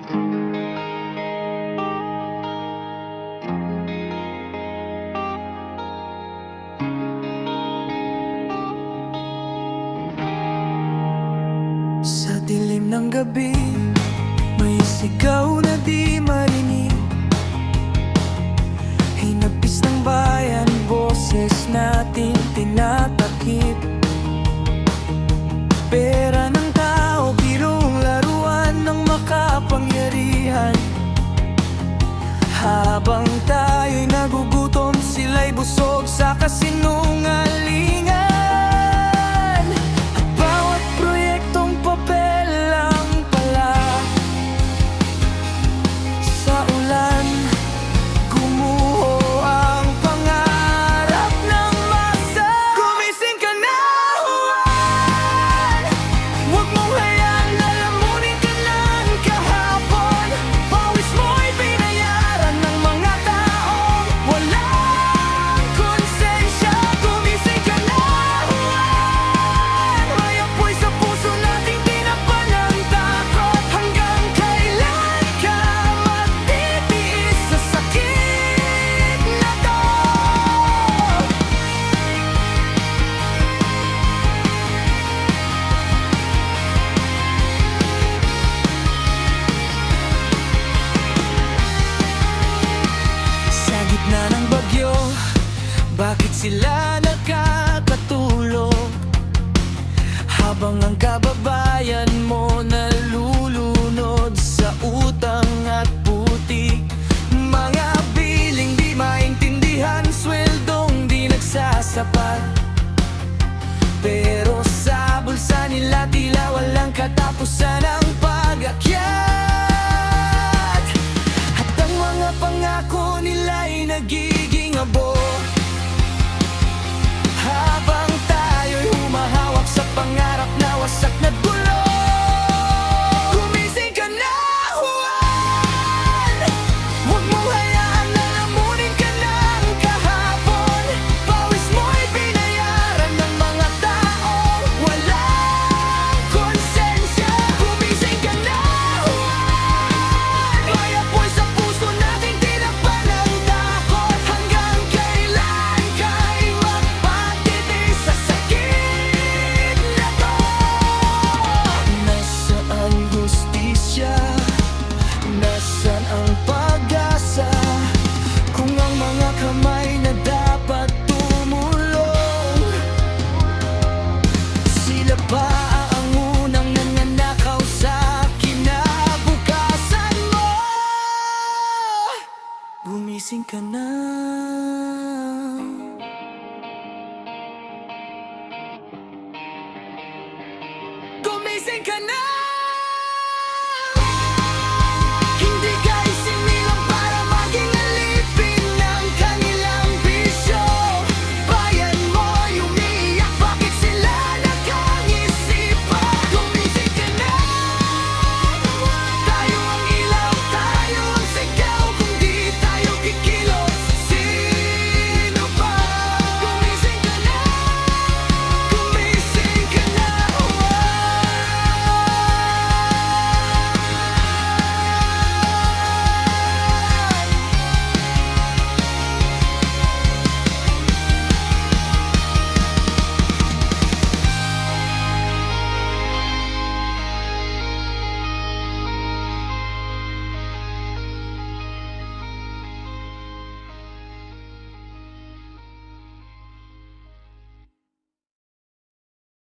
Sa dilim ng gabi, may sigaw na di marinig. Hinapis ng bayan, boses natin Habang tayo'y nagugutom Sila'y busog sa kasinungan. sila nakakatulog Habang ang kababayan mo nalulunod sa utang at puti Mga biling di maintindihan, sweldong di nagsasapat. Pero sa bulsa nila tila walang katapusan ang pag-akyat. At ang mga pangako nila'y naging Gising ka na. Gumising ka na.